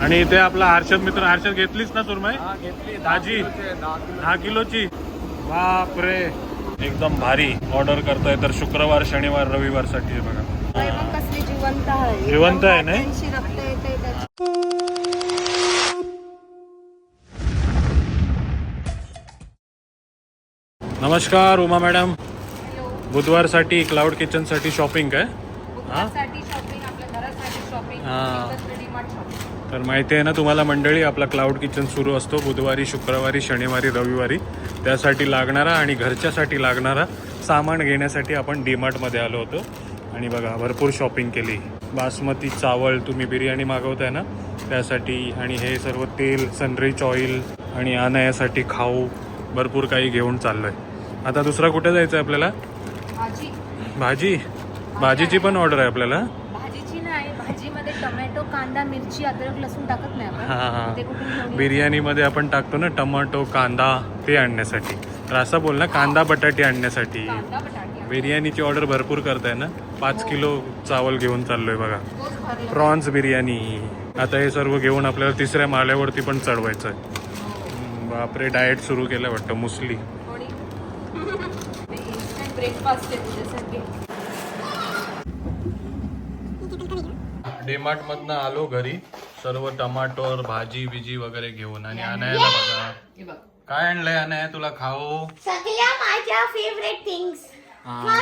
आणि इथे आपला हर्षद मित्र हर्षद घेतलीच ना सुरमई? हा घेतली. ताजी? दहा दहा किलोची. बापरे. एकदम भारी ऑर्डर करताय तर शुक्रवार शनिवार रविवारसाठी आहे बघा. जिवंत आहे. जिवंत आहे ना? नमस्कार उमा मॅडम. बुधवारसाठी क्लाउड किचनसाठी शॉपिंग काय? बुधवारसाठी शॉपिंग आपल्या घरासाठी शॉपिंग हा. तर माहिती आहे ना तुम्हाला मंडळी आपला क्लाउड किचन सुरू असतो बुधवारी शुक्रवारी शनिवारी रविवारी. त्यासाठी लागणारा आणि घरच्यासाठी लागणारा सामान घेण्यासाठी आपण डीमार्टमध्ये आलो होतो. आणि बघा भरपूर शॉपिंग केली. बासमती चावल तुम्ही बिर्याणी मागवताय ना त्यासाठी. आणि हे सर्व तेल सनरिच ऑइल आणि आणायासाठी खाऊ भरपूर काही घेऊन चाललोय. आता दुसरा कुठे जायचं आहे आपल्याला? भाजी. भाजी? भाजीची पण ऑर्डर आहे आपल्याला. भाजीमध्ये टोमॅटो कांदा मिरची अद्रक लसूण टाकत नाही हा, हा. आपण ते कुठून घेऊन येऊ? बिर्याणीमध्ये आपण टाकतो ना टमाटो कांदा ते आणण्यासाठी. तर असं बोल ना कांदा बटाटे आणण्यासाठी. कांदा बटाटे. बिर्याणीची ऑर्डर भरपूर करताय ना? पाच किलो चावल घेऊन चाललोय बघा. तोच भरला. प्रॉन्स बिर्याणी. आता हे सर्व घेऊन आपल्याला तिसऱ्या माळ्यावरती पण चढवायचं आहे हम्म, बापरे डाएट सुरू केलं वाटतं मुसली. ब्रेकफास्ट आहे तुझ्यासाठी. डीमार्ट मधनं आलो घरी सर्व टमाटोर भाजी बिजी वगैरे घेऊन आणि आणायला बघा. काय आणलंय अनाया तुला? खाऊ सगळ्या माझ्या फेवरेट थिंग्स हा.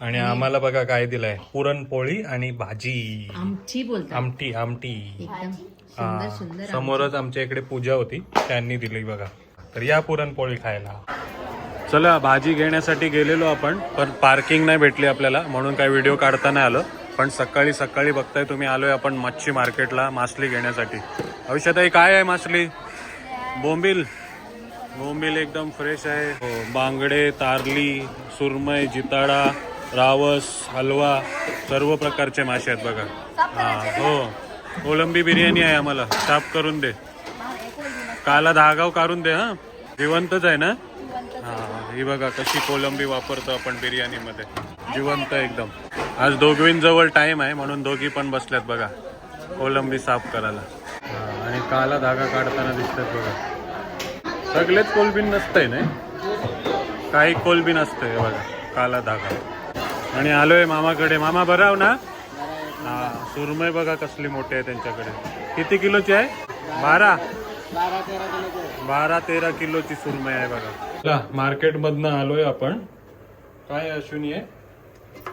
आणि आम्हाला बघा काय दिलंय. पुरणपोळी आणि भाजी. आमटी आमटी एकदम. सुंदर सुंदर समोरच आमच्या इकडे पूजा होती. त्यांनी दिली बघा. तर या पुरणपोळी खायला. चला भाजी घेण्यासाठी गेलेलो आपण पण पार्किंग नाही भेटली आपल्याला म्हणून काही व्हिडिओ काढता नाही आलो. पण सकाळी सकाळी बघताय तुम्ही आलोय आपण मच्छी मार्केटला मासली घेण्यासाठी. भविष्यात काय आहे मासली? बोंबील. बोंबील एकदम फ्रेश आहे. हो बांगडे तारली सुरमई जिताडा रावस हलवा सर्व प्रकारचे मासे आहेत बघा. हा हो. कोलंबी बिर्याणी आहे आम्हाला. साफ करून दे. काला धागाव काढून दे हा. जिवंतच आहे ना? हा ही बघा कशी कोलंबी वापरतो आपण बिर्याणीमध्ये. जिवंत एकदम. आज दोघींजवळ टाइम आहे म्हणून दोघी पण बसल्यात बघा. कोलंबी साफ करायला. आणि काला धागा काढताना दिसतात बघा. सगळेच कोलबीन नसतंय ना काही कोलबीन असतंय बघा काला धागा. आणि आलोय मामाकडे. मामा बराव ना? हा सुरमई बघा कसली मोठी आहे त्यांच्याकडे. किती किलोची आहे? बारा. बारा तेरा किलोची सुरमई आहे बघा. मार्केट मधनं आलोय आपण. काय अश्विनी आहे?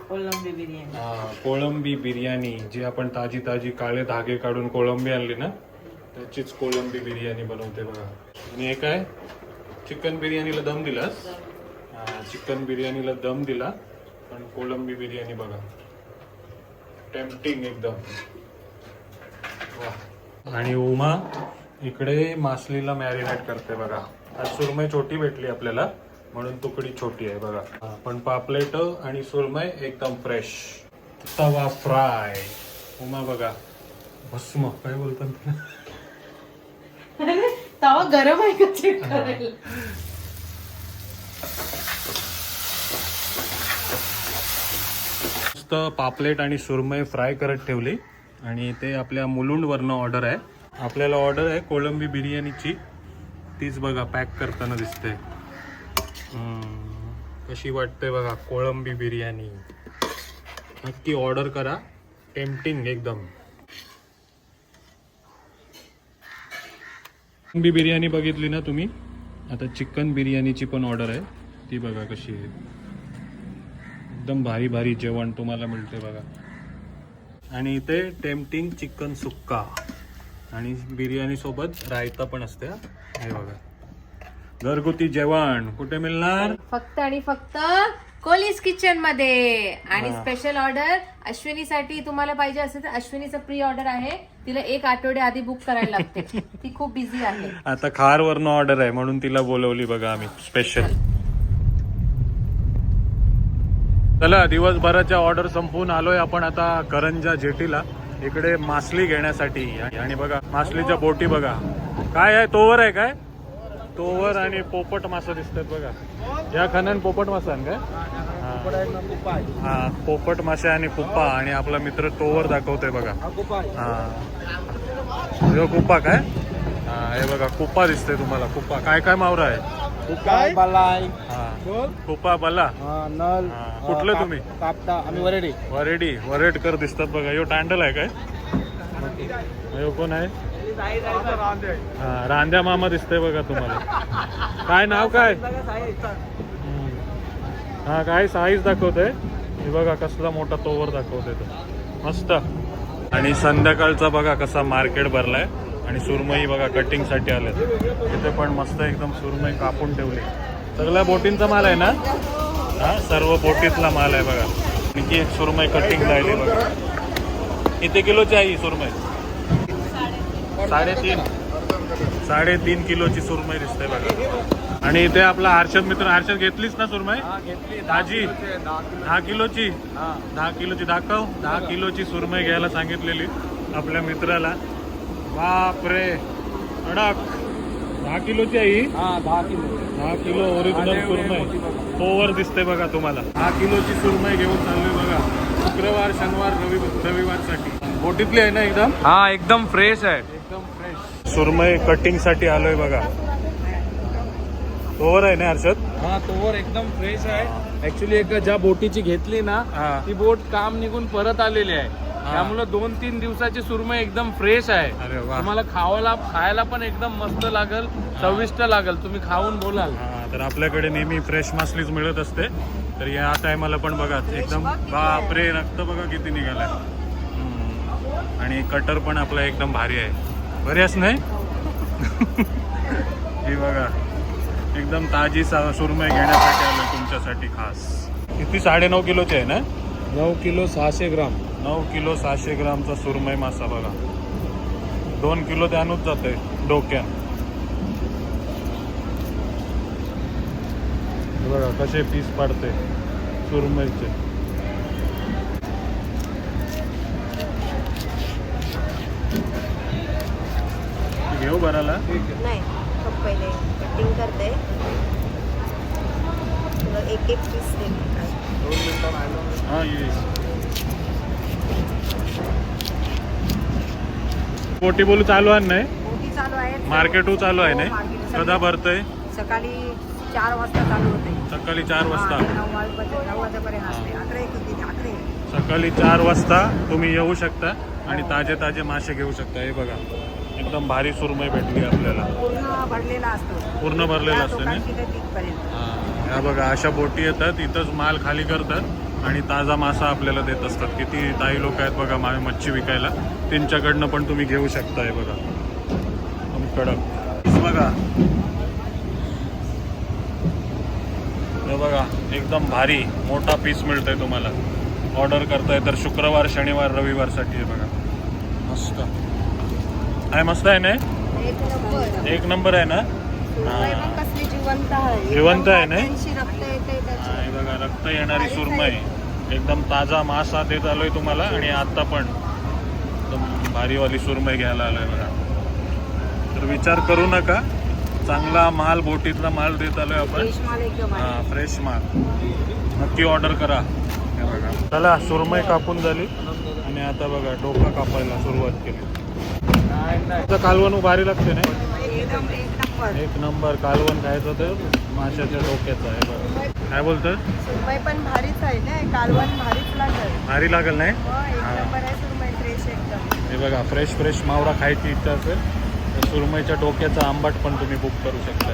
कोळंबी बिर्याणी. हा कोळंबी बिर्याणी जी आपण ताजी ताजी काळे धागे काढून कोळंबी आणली ना त्याचीच कोळंबी बिर्याणी बनवते बघा. आणि हे काय? चिकन बिर्याणीला दम दिलास? हा चिकन बिर्याणीला दम दिला पण कोळंबी बिर्याणी बघा. टेम्पटिंग एकदम. वा. आणि उमा इकडे मासलीला मॅरिनेट करते बघा. आज सुरमई छोटी भेटली आपल्याला. म्हणून तुकडी छोटी आहे बघा. पण पापलेट आणि सुरमई एकदम फ्रेश तवा फ्राय उमा बघा. भस्म. काय बोलतात? तवा गरम आहे का चेक मस्त पापलेट आणि सुरमई फ्राय करत ठेवली. आणि ते आपल्या मुलुंडवरनं ऑर्डर आहे. आपल्याला ऑर्डर आहे कोळंबी बिर्याणीची. तीच बघा पॅक करताना दिसते. कशी वाटते बघा कोळंबी बिर्याणी. नक्की ऑर्डर करा. टेम्पटिंग एकदम. कोळंबी बिर्याणी बघितली ना तुम्ही? आता चिकन बिर्याणीची पण ऑर्डर आहे. ती बघा कशी आहे. एकदम भारी भारी जेवण तुम्हाला मिळते बघा. आणि इथे टेम्पटिंग चिकन सुक्का. आणि बिर्याणी सोबत रायता पण असते हे बघा. घरगुती जेवण. कुठे मिळणार? फक्त आणि फक्त कोलीस किचनमध्ये. आणि स्पेशल ऑर्डर अश्विनीसाठी तुम्हाला पाहिजे असेल तर अश्विनीचं प्री ऑर्डर आहे. तिला एक आठवडे आधी बुक करायला लागते. ती खूप बिझी आहे. आता खार वरनं ऑर्डर आहे म्हणून तिला बोलवली बघा आम्ही स्पेशल चला दिवसभराच्या ऑर्डर संपवून आलोय आपण आता करंजा जेटीला. इकडे मासली घेण्यासाठी. आणि बघा मासलीच्या बोटी बघा. काय आहे? तोवर आहे काय? तोवर आणि पोपट मासा दिसतात बघा. या खाण्यान पोपट मासा आहे काय? हा. हा पोपट मासे आणि पुप्पा आणि आपला मित्र तोवर दाखवतोय बघा. हा. कुप्पा काय? हा हे बघा कुप्पा दिसतंय तुम्हाला कुप्पा. काय काय मावरा आहे? बोल कुप्पा बल्ला हा, नल. कुठलं तुम्ही? आम्ही वरेडी. वरेडी वरेडकर दिसतात बघा. ह्यो टँडल आहे काय? कोण आहे? हा रांद्या मामा दिसतंय बघा तुम्हाला. काय नाव काय. हा काय साईज दाखवतोय? हे बघा कसला मोठा तोवर दाखवतोय तो. मस्त. आणि संध्याकाळचा बघा कसा मार्केट भरलाय. आणि सुरमई बघा कटिंगसाठी आले तिथे पण मस्त एकदम सुरमई कापून ठेवली. सगळ्या बोटींचा माल आहे ना? हा सर्व बोटीतला माल आहे बघा. आणखी एक सुरमई कटिंग राहिली बघा. किती किलोची आहे ही सुरमई? साडेतीन. साडेतीन किलोची सुरमई दिसते बघा. आणि इथे आपला हर्षद मित्र हर्षद घेतलीच ना सुरमई? घेतली. ताजी दहा किलोची. दहा किलोची? दाखव. दहा किलोची सुरमई घ्यायला सांगितलेली आपल्या मित्राला. बापरे. कडक दहा किलोची आहे ही? हा दहा किलो. दहा किलो ओरिजिनल सुरमई. ओव्हर दिसते बघा तुम्हाला. दहा किलोची सुरमई घेऊन चाललोय बघा. शुक्रवार शनिवार रवि रविवारसाठी. बोटीतली आहे ना एकदम? हा एकदम फ्रेश आहे. सुरमई कटिंगसाठी आलोय बघा. ओव्हर आहे ना हर्षद? हा तोवर एकदम फ्रेश आहे. ऍक्च्युली एक ज्या बोटीची घेतली ना. ती बोट काम निघून परत आलेली आहे. त्यामुळे दोन तीन दिवसाची सुरमई एकदम फ्रेश आहे. तुम्हाला खावायला खायला पण एकदम मस्त लागल चविष्ट लागल. तुम्ही खाऊन बोलाल. तर आपल्याकडे नेहमी फ्रेश मासलीच मिळत असते. तर या टायमाला पण बघा एकदम बापरे रक्त बघा किती निघालाय. आणि कटर पण आपला एकदम भारी आहे. बऱ्याच नाही? ही बघा एकदम ताजी सा- सुरमई घेण्यासाठी आलोय तुमच्यासाठी खास. किती? साडेनऊ किलोची आहे ना? नऊ किलो सहाशे ग्राम. नऊ किलो सहाशे ग्रामचा सुरमई मासा बघा. दोन किलो त्यानूच जाते डोक्यान बघा कसे पीस पाडते सुरमईचे घेऊ भराला नाही खूप पहिले कटिंग करते. तुला एक एक पीस दे हा ये पोटी बोलू चालू आहे नाही मोठी चालू आहे. मार्केट चालू आहे हो, नाही चालू. भरतय? सकाळी चार वाजता चालू होते. सकाळी चार वाजता. हा, नऊ वाजता नऊ वाजेपर्यंत असते. अकरा एक होती अकरा एक. सकाळी चार वाजता तुम्ही येऊ शकता आणि ताजे ताजे मासे घेऊ शकता. हे बघा. एकदम भारी सुरमई भेटली आपल्याला. पूर्ण भरलेला असतो. पूर्ण भरलेला असतो ना? हा, ह्या बघा अशा बोटी येतात इथंच माल खाली करतात आणि ताजा मासा आपल्याला देत असतात. किती ताई लोक आहेत बघा मा मच्छी विकायला. त्यांच्याकडनं पण तुम्ही घेऊ शकता हे बघा कडक. बघा. हे बघा एकदम भारी मोठा पीस मिळतोय तुम्हाला. ऑर्डर करताय तर शुक्रवार शनिवार रविवारसाठी आहे बघा. मस्त. आहे मस्त आहे ना? एक नंबर आहे ना? हा. जिवंत आहे. ना? बघा रक्त येणारी सुरमई. एकदम ताजा मासा देत आलोय तुम्हाला आणि आता पण. एकदम भारीवाली सुरमई घ्यायला आलोय बघा. तर विचार करू नका. चांगला माल बोटीतला माल देत आलोय आपण. हा फ्रेश माल. नक्की ऑर्डर करा. हे बघा. चला सुरमई कापून झाली. आणि आता बघा डोका कापायला सुरुवात केली. नाही कालवण भारी लागते ना एक नंबर. कालवण खायचं तर माशाच्या डोक्याचं आहे काय बोलतं सुरमई पण भारीच आहे ना कालवण भारीच लागेल. भारी लागेल नाही? हो हे. बघा फ्रेश फ्रेश मावरा खायची इच्छा असेल तर सुरमईच्या डोक्याचा आंबाट पण तुम्ही बुक करू शकता